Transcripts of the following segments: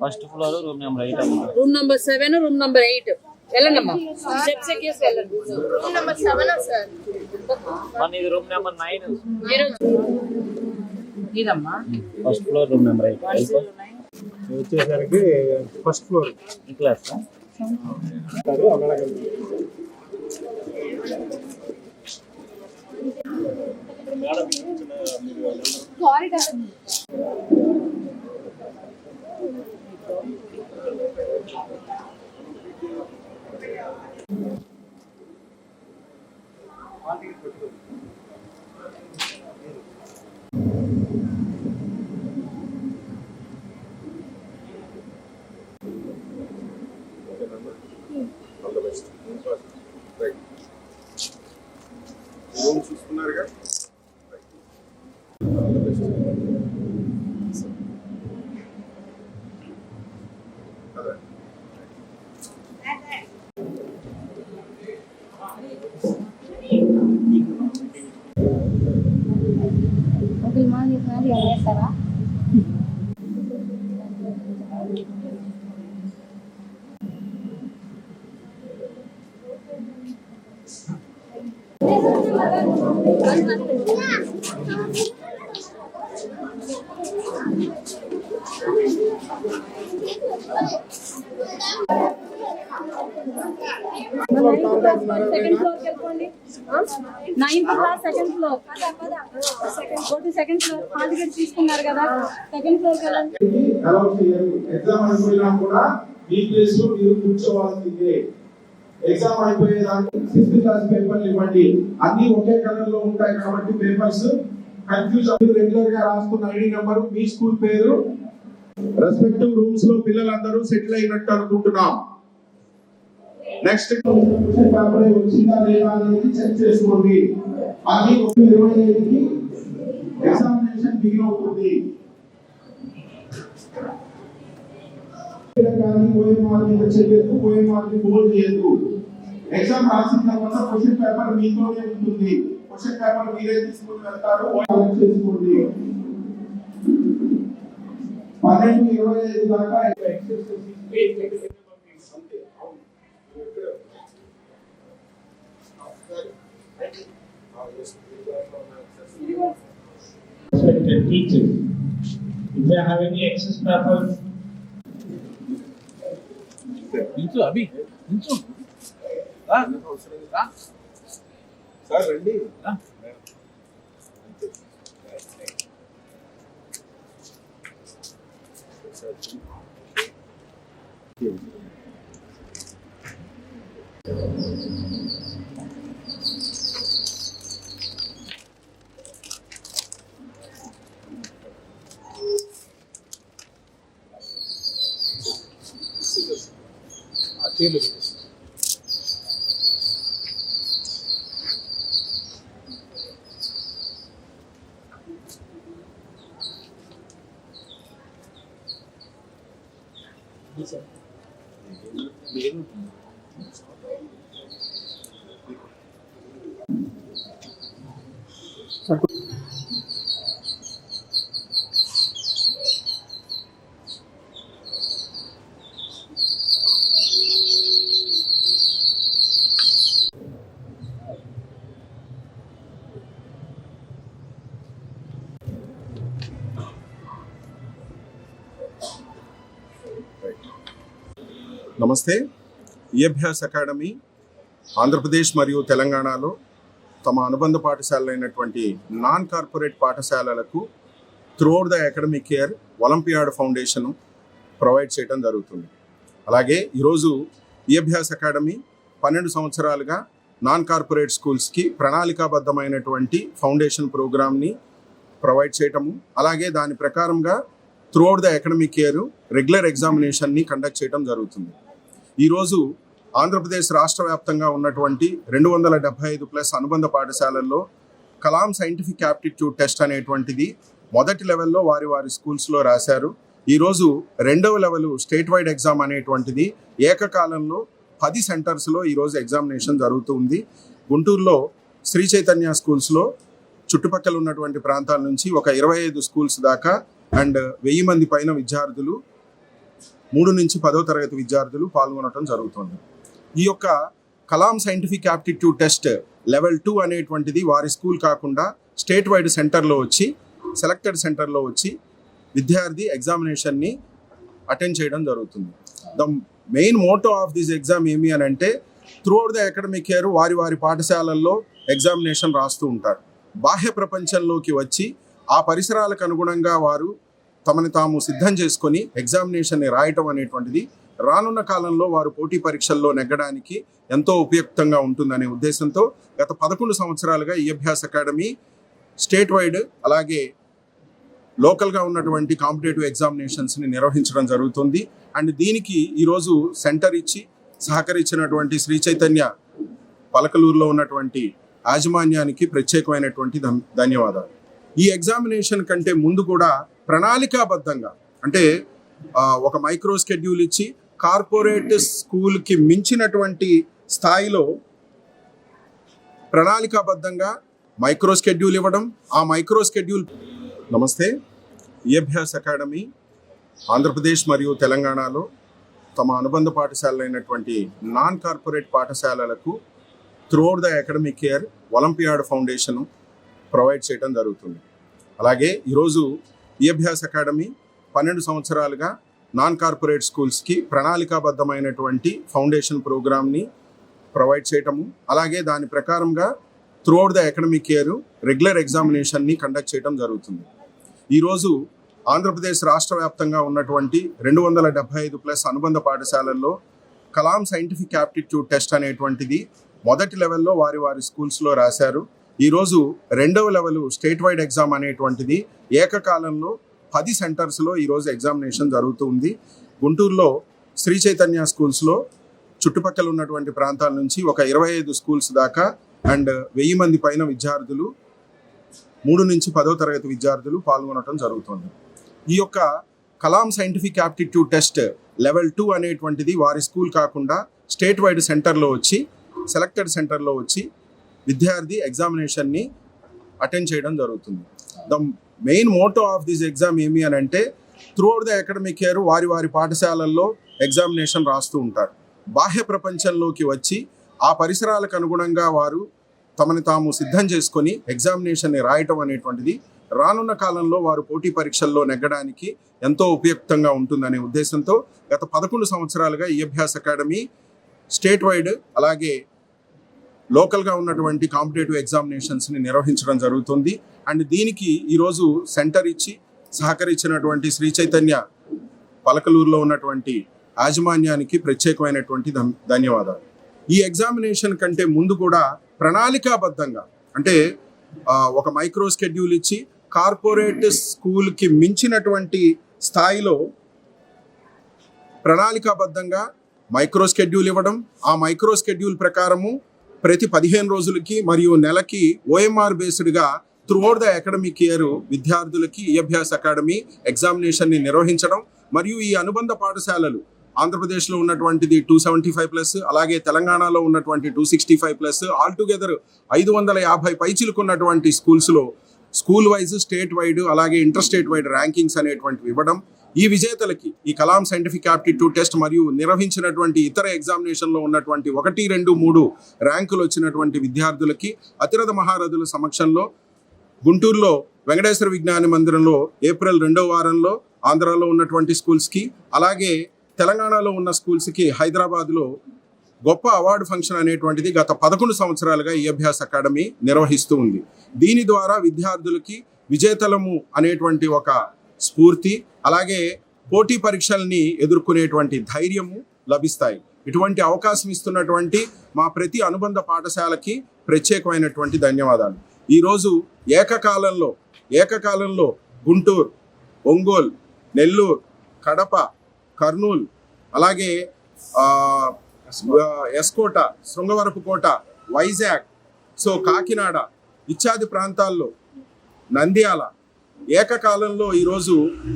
First floor room number eight అమ్మా. Room number seven room number eight. వెళ్ళండమ్మా. Steps ఎక్కేసి వెళ్ళండి. Room number seven sir? మన ఇది room number nine. ఇదమ్మా. First floor room number eight. ఇది వచ్చేసరికి first floor. Class corridor room ఒక విమానం చెప్పినది చేస్తారా నైన్త్ క్లాస్ సెకండ్ ఫ్లోర్ ఒకటి సెకండ్ ఫ్లోర్ హాల్ టికెట్ తీసుకున్నారు కదా. సెకండ్ ఫ్లోర్ వెళ్ళండి. ఎగ్జామ్ అయిపోయినా కూడా ఈ ప్లేస్లో మీరు కూర్చోవాల్సిందే. ఎగ్జామ్ అయిపోయేదాకా సిక్స్త్ క్లాస్ పేపర్లు ఇవ్వండి. అన్ని ఒకే కలర్లో ఉంటాయి కాబట్టి పేపర్స్ కన్ఫ్యూజ్ అవ్వదు రెగ్యులర్గా రాస్తున్న ఐడి నెంబర్ మీ స్కూల్ పేరు. రెస్పెక్టివ్ రూమ్స్లో పిల్లలందరూ సెటిల్ అయినట్టు అనుకుంటున్నాం. నెక్స్ట్ పేపర్ వచ్చిందా లేదా అనేది చెక్ చేసుకోండి అది ఇరవై ఐదుకి ఎగ్జామినేషన్ బిగిన్ అవుతుంది కానీ ఓఎంఆర్ మీద ఓఎంఆర్ని ఎగ్జామ్ రాసిన తర్వాత క్వశ్చన్ పేపర్ మీతోనే ఉంటుంది క్వశ్చన్ పేపర్ మీరే తీసుకుని వెళ్తారు చేసుకోండి పన్నెండు ఇరవై ఐదు దాకా respected teachers. If they have any excess paper, నించు Abhi నించు sir రండి aquilo que você Thank నమస్తే. ఈఅభ్యాస్ అకాడమీ ఆంధ్రప్రదేశ్ మరియు తెలంగాణలో తమ అనుబంధ పాఠశాలైనటువంటి నాన్ కార్పొరేట్ పాఠశాలలకు throughout the academic year olympiad foundation provide చేయడం జరుగుతుంది. అలాగే ఈరోజు విద్యాభ్యాస్ అకాడమీ పన్నెండు సంవత్సరాలుగా నాన్ కార్పొరేట్ స్కూల్స్కి ప్రణాళికాబద్ధమైనటువంటి ఫౌండేషన్ ప్రోగ్రామ్ని ప్రొవైడ్ చేయటము అలాగే దాని ప్రకారంగా throughout the academic year regular ఎగ్జామినేషన్ని conduct చేయడం జరుగుతుంది. ఈరోజు ఆంధ్రప్రదేశ్ రాష్ట్ర వ్యాప్తంగా ఉన్నటువంటి రెండు వందల డెబ్బై ఐదు ప్లస్ అనుబంధ పాఠశాలల్లో కలాం సైంటిఫిక్ యాప్టిట్యూడ్ టెస్ట్ అనేటువంటిది మొదటి లెవెల్లో వారి వారి స్కూల్స్లో రాశారు. ఈరోజు రెండవ లెవెల్ స్టేట్ వైడ్ ఎగ్జామ్ అనేటువంటిది ఏకకాలంలో పది సెంటర్స్లో ఈరోజు ఎగ్జామినేషన్ జరుగుతుంది గుంటూరులో శ్రీ చైతన్య స్కూల్స్లో చుట్టుపక్కల ఉన్నటువంటి ప్రాంతాల నుంచి ఒక ఇరవై ఐదు స్కూల్స్ దాకా అండ్ వెయ్యి మంది పైన విద్యార్థులు మూడు నుంచి పదో తరగతి విద్యార్థులు పాల్గొనడం జరుగుతుంది. ఈ యొక్క Kalam scientific aptitude test level two అనేటువంటిది వారి స్కూల్ కాకుండా స్టేట్ వైడ్ సెంటర్లో వచ్చి సెలెక్టెడ్ సెంటర్లో వచ్చి విద్యార్థి ఎగ్జామినేషన్ని అటెండ్ చేయడం జరుగుతుంది. The main motto of this exam ఏమి అని అంటే త్రూఅవుట్ ద అకాడమిక్ ఇయర్ వారి వారి పాఠశాలల్లో ఎగ్జామినేషన్ రాస్తూ ఉంటారు. బాహ్య ప్రపంచంలోకి వచ్చి ఆ పరిసరాలకు అనుగుణంగా వారు తమని తాము సిద్ధం చేసుకొని ఎగ్జామినేషన్ని రాయటం అనేటువంటిది రానున్న కాలంలో వారు పోటీ పరీక్షల్లో నెగ్గడానికి ఎంతో ఉపయుక్తంగా ఉంటుందనే ఉద్దేశంతో గత పదకొండు సంవత్సరాలుగా ఈ అభ్యాస్ అకాడమీ స్టేట్ వైడ్ అలాగే లోకల్గా ఉన్నటువంటి కాంపిటేటివ్ ఎగ్జామినేషన్స్ని నిర్వహించడం జరుగుతుంది. అండ్ దీనికి ఈరోజు సెంటర్ ఇచ్చి సహకరించినటువంటి శ్రీ చైతన్య పలకలూరులో ఉన్నటువంటి యాజమాన్యానికి ప్రత్యేకమైనటువంటి ధన్యవాదాలు. ఈ ఎగ్జామినేషన్ కంటే ముందు కూడా ప్రణాళికాబద్ధంగా అంటే ఒక మైక్రో స్కెడ్యూల్ ఇచ్చి కార్పొరేట్ స్కూల్కి మించినటువంటి స్థాయిలో ప్రణాళికాబద్ధంగా మైక్రో స్కెడ్యూల్ ఇవ్వడం ఆ మైక్రో స్కెడ్యూల్ నమస్తే. ఈ అకాడమీ ఆంధ్రప్రదేశ్ మరియు తెలంగాణలో తమ అనుబంధ పాఠశాలైనటువంటి నాన్ కార్పొరేట్ పాఠశాలలకు throughout the academic year olympiad foundation provide చేయడం జరుగుతుంది. అలాగే ఈరోజు ఈ అభ్యాస్ అకాడమీ పన్నెండు సంవత్సరాలుగా నాన్ కార్పొరేట్ స్కూల్స్కి ప్రణాళికాబద్ధమైనటువంటి ఫౌండేషన్ ప్రోగ్రామ్ని ప్రొవైడ్ చేయటము అలాగే దాని ప్రకారంగా throughout the academic year regular ఎగ్జామినేషన్ని conduct చేయడం జరుగుతుంది. ఈరోజు ఆంధ్రప్రదేశ్ రాష్ట్ర వ్యాప్తంగా ఉన్నటువంటి రెండు వందల డెబ్బై ఐదు ప్లస్ అనుబంధ పాఠశాలల్లో కలాం సైంటిఫిక్ యాప్టిట్యూడ్ టెస్ట్ అనేటువంటిది మొదటి లెవెల్లో వారి వారి స్కూల్స్లో రాశారు. ఈరోజు రెండవ లెవెల్ స్టేట్ వైడ్ ఎగ్జామ్ అనేటువంటిది ఏకకాలంలో పది సెంటర్స్లో ఈరోజు ఎగ్జామినేషన్ జరుగుతుంది గుంటూరులో శ్రీ చైతన్య స్కూల్స్లో చుట్టుపక్కల ఉన్నటువంటి ప్రాంతాల నుంచి ఒక ఇరవై ఐదు స్కూల్స్ దాకా అండ్ వెయ్యి మంది పైన విద్యార్థులు మూడు నుంచి పదో తరగతి విద్యార్థులు పాల్గొనడం జరుగుతుంది. ఈ యొక్క Kalam scientific aptitude test level two అనేటువంటిది వారి స్కూల్ కాకుండా స్టేట్ వైడ్ సెంటర్లో వచ్చి సెలెక్టెడ్ సెంటర్లో వచ్చి విద్యార్థి ఎగ్జామినేషన్ని అటెండ్ చేయడం జరుగుతుంది. The main motto of this exam ఏమి అని అంటే త్రూఅవుట్ ద అకాడమిక్ ఇయర్ వారి వారి పాఠశాలల్లో ఎగ్జామినేషన్ రాస్తూ ఉంటారు. బాహ్య ప్రపంచంలోకి వచ్చి ఆ పరిసరాలకు అనుగుణంగా వారు తమని తాము సిద్ధం చేసుకొని ఎగ్జామినేషన్ని రాయటం అనేటువంటిది రానున్న కాలంలో వారు పోటీ పరీక్షల్లో నెగ్గడానికి ఎంతో ఉపయుక్తంగా ఉంటుందనే ఉద్దేశంతో గత పదకొండు సంవత్సరాలుగా ఈ అభ్యాస్ అకాడమీ స్టేట్ వైడ్ అలాగే లోకల్గా ఉన్నటువంటి కాంపిటేటివ్ ఎగ్జామినేషన్స్ని నిర్వహించడం జరుగుతుంది. అండ్ దీనికి ఈరోజు సెంటర్ ఇచ్చి సహకరించినటువంటి శ్రీ చైతన్య పలకలూరులో ఉన్నటువంటి యాజమాన్యానికి ప్రత్యేకమైనటువంటి ధన్యవాదాలు. ఈ ఎగ్జామినేషన్ కంటే ముందు కూడా ప్రణాళికాబద్ధంగా అంటే ఒక మైక్రో స్కెడ్యూల్ ఇచ్చి కార్పొరేట్ స్కూల్కి మించినటువంటి స్థాయిలో ప్రణాళికాబద్ధంగా మైక్రో స్కెడ్యూల్ ఇవ్వడం ఆ మైక్రో స్కెడ్యూల్ ప్రకారము ప్రతి పదిహేను రోజులకి మరియు నెలకి ఓఎంఆర్ బేస్డ్గా త్రూఅవుట్ ద అకాడమిక్ ఇయర్ విద్యార్థులకి ఈ అభ్యాస్ అకాడమీ ఎగ్జామినేషన్ని నిర్వహించడం మరియు ఈ అనుబంధ పాఠశాలలు ఆంధ్రప్రదేశ్లో ఉన్నటువంటిది టూ సెవెంటీ ఫైవ్ ప్లస్ అలాగే తెలంగాణలో ఉన్నటువంటి two sixty five plus all together ఐదు వందల యాభై పైచిలుకున్నటువంటి స్కూల్స్లో స్కూల్ వైజ్ స్టేట్ వైడ్ అలాగే ఇంటర్ స్టేట్ వైడ్ ర్యాంకింగ్స్ అనేటువంటివి ఇవ్వడం ఈ విజేతలకి ఈ కలాం సైంటిఫిక్ యాప్టిట్యూడ్ టెస్ట్ మరియు నిర్వహించినటువంటి ఇతర ఎగ్జామినేషన్లో ఉన్నటువంటి ఒకటి రెండు మూడు ర్యాంకులు వచ్చినటువంటి విద్యార్థులకి అతిరథ మహారథుల సమక్షంలో గుంటూరులో వెంకటేశ్వర విజ్ఞాన మందిరంలో ఏప్రిల్ రెండో వారంలో ఆంధ్రాలో ఉన్నటువంటి స్కూల్స్కి అలాగే తెలంగాణలో ఉన్న స్కూల్స్కి హైదరాబాద్లో గొప్ప అవార్డు ఫంక్షన్ అనేటువంటిది గత పదకొండు సంవత్సరాలుగా ఈ అభ్యాస్ అకాడమీ నిర్వహిస్తూ ఉంది. దీని ద్వారా విద్యార్థులకి విజేతలము అనేటువంటి ఒక స్ఫూర్తి అలాగే పోటీ పరీక్షల్ని ఎదుర్కొనేటువంటి ధైర్యము లభిస్తాయి. ఇటువంటి అవకాశం ఇస్తున్నటువంటి మా ప్రతి అనుబంధ పాఠశాలకి ప్రత్యేకమైనటువంటి ధన్యవాదాలు. ఈరోజు ఏకకాలంలో ఏకకాలంలో గుంటూరు ఒంగోలు నెల్లూరు కడప కర్నూలు అలాగే ఆ, ఎస్కోట శృంగవరపుకోట వైజాగ్ సో కాకినాడ ఇత్యాది ప్రాంతాల్లో నంద్యాల ఏకకాలంలో ఈరోజు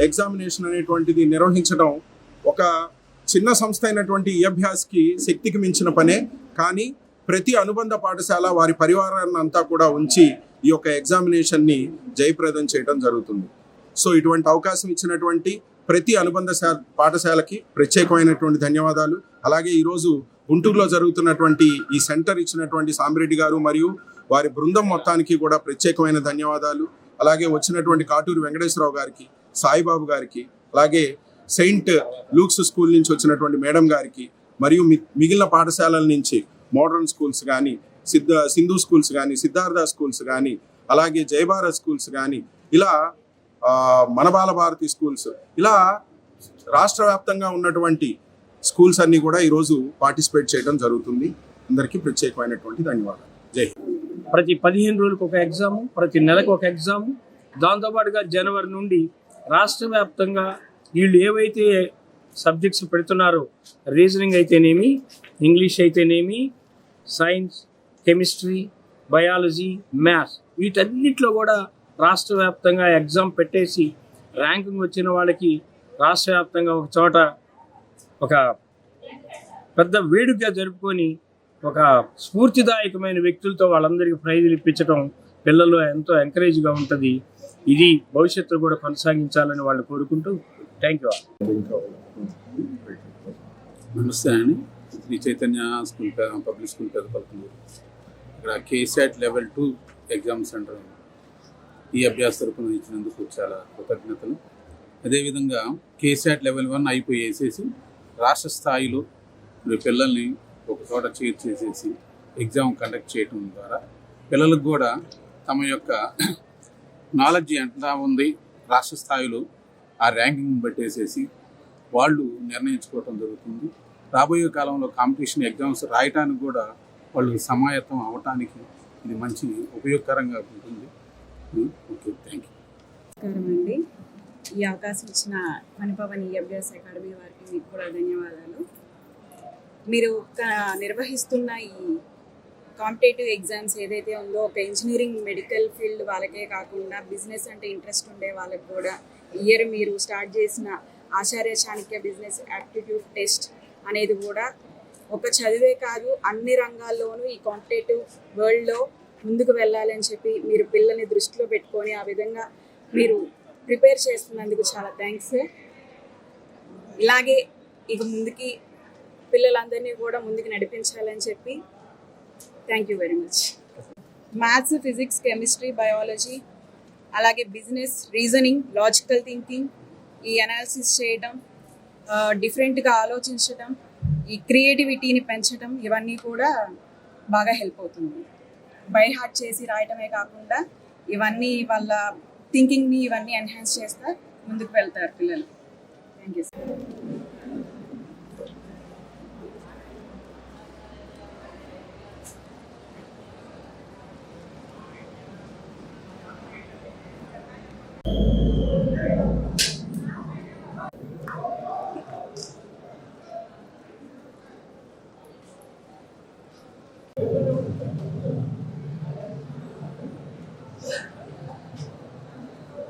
ఎగ్జామినేషన్ అనేటువంటిది నిర్వహించడం ఒక చిన్న సంస్థ అయినటువంటి ఈ శక్తికి మించిన పనే. కానీ ప్రతి అనుబంధ పాఠశాల వారి పరివారాన్ని అంతా కూడా ఉంచి ఈ యొక్క ఎగ్జామినేషన్ని జయప్రదం చేయడం జరుగుతుంది. సో ఇటువంటి అవకాశం ఇచ్చినటువంటి ప్రతి అనుబంధ శా- పాఠశాలకి ప్రత్యేకమైనటువంటి ధన్యవాదాలు. అలాగే ఈరోజు గుంటూరులో జరుగుతున్నటువంటి ఈ సెంటర్ ఇచ్చినటువంటి సామిరెడ్డి గారు మరియు వారి బృందం మొత్తానికి కూడా ప్రత్యేకమైన ధన్యవాదాలు. అలాగే వచ్చినటువంటి కాటూరు వెంకటేశ్వరరావు గారికి సాయిబాబు గారికి అలాగే సెయింట్ లూక్స్ స్కూల్ నుంచి వచ్చినటువంటి మేడం గారికి మరియు మి- మిగిలిన పాఠశాలల నుంచి మోడర్న్ స్కూల్స్ కానీ సిద్ధ సింధు స్కూల్స్ కానీ సిద్ధార్థ స్కూల్స్ కానీ అలాగే జయభారత్ స్కూల్స్ కానీ ఇలా మన బాల భారతి స్కూల్స్. ఇలా రాష్ట్ర వ్యాప్తంగా ఉన్నటువంటి స్కూల్స్ అన్ని కూడా ఈరోజు పార్టిసిపేట్ చేయడం జరుగుతుంది. అందరికీ ప్రత్యేకమైనటువంటి ధన్యవాదాలు. జై ప్రతి పదిహేను రోజులకు ఒక ఎగ్జాము ప్రతి నెలకు ఒక ఎగ్జాము. దాంతోపాటుగా జనవరి నుండి రాష్ట్ర వ్యాప్తంగా వీళ్ళు ఏవైతే సబ్జెక్ట్స్ పెడుతున్నారో రీజనింగ్ అయితేనేమి ఇంగ్లీష్ అయితేనేమి సైన్స్ కెమిస్ట్రీ బయాలజీ మ్యాథ్స్ వీటన్నిటిలో కూడా రాష్ట్ర వ్యాప్తంగా ఎగ్జామ్ పెట్టేసి ర్యాంకింగ్ వచ్చిన వాళ్ళకి రాష్ట్ర వ్యాప్తంగా ఒక చోట ఒక పెద్ద వేడుకగా జరుపుకొని ఒక స్ఫూర్తిదాయకమైన వ్యక్తులతో వాళ్ళందరికీ ప్రైజులు ఇప్పించడం పిల్లల్లో ఎంతో ఎంకరేజ్గా ఉంటుంది. ఇది భవిష్యత్తులో కూడా కొనసాగించాలని వాళ్ళు కోరుకుంటూ థ్యాంక్ యూ నమస్తే అండి. Sri Chaitanya school public school Peddapalli ఇక్కడ KSAT level two exam centre ఈ అభ్యాస తరపున ఇచ్చినందుకు చాలా కృతజ్ఞతలు. అదేవిధంగా కేసీఆర్ లెవెల్ వన్ అయిపోయేసేసి రాష్ట్ర స్థాయిలో మరి పిల్లల్ని ఒక చోట చేర్చేసేసి ఎగ్జామ్ కండక్ట్ చేయటం ద్వారా పిల్లలకు కూడా తమ యొక్క నాలెడ్జ్ ఎంత ఉంది రాష్ట్ర స్థాయిలో ఆ ర్యాంకింగ్ పెట్టేసేసి వాళ్ళు నిర్ణయించుకోవటం జరుగుతుంది. రాబోయే కాలంలో కాంపిటీషన్ ఎగ్జామ్స్ రాయటానికి కూడా వాళ్ళు సమాయత్తం అవటానికి ఇది మంచి ఉపయోగకరంగా ఉంటుంది. ఓకే థ్యాంక్ యూ నమస్కారం అండి. ఈ అవకాశం ఇచ్చిన మణిపవన్ ఈ అకాడమీ వారికి మీకు కూడా ధన్యవాదాలు. మీరు నిర్వహిస్తున్న ఈ కాంపిటేటివ్ ఎగ్జామ్స్ ఏదైతే ఉందో ఒక ఇంజనీరింగ్ మెడికల్ ఫీల్డ్ వాళ్ళకే కాకుండా బిజినెస్ అంటే ఇంట్రెస్ట్ ఉండే వాళ్ళకి కూడా ఇయర్ మీరు స్టార్ట్ చేసిన Acharya Chanakya business aptitude test అనేది కూడా ఒక చదివే కాదు అన్ని రంగాల్లోనూ ఈ కాంపిటేటివ్ వరల్డ్లో ముందుకు వెళ్ళాలని చెప్పి మీరు పిల్లల్ని దృష్టిలో పెట్టుకొని ఆ విధంగా మీరు ప్రిపేర్ చేస్తున్నందుకు చాలా థ్యాంక్స్ ఇలాగే ఇక ముందుకి పిల్లలందరినీ కూడా ముందుకు నడిపించాలని చెప్పి thank you very much. Maths physics chemistry biology అలాగే బిజినెస్ రీజనింగ్ లాజికల్ థింకింగ్ ఈ అనాలిసిస్ చేయటం డిఫరెంట్గా ఆలోచించటం ఈ క్రియేటివిటీని పెంచటం ఇవన్నీ కూడా బాగా హెల్ప్ అవుతుంది. బై హార్ట్ చేసి రాయటమే కాకుండా ఇవన్నీ వాళ్ళ థింకింగ్ని ఇవన్నీ ఎన్హాన్స్ చేస్తా ముందుకు వెళ్తారు పిల్లలు. Thank you sir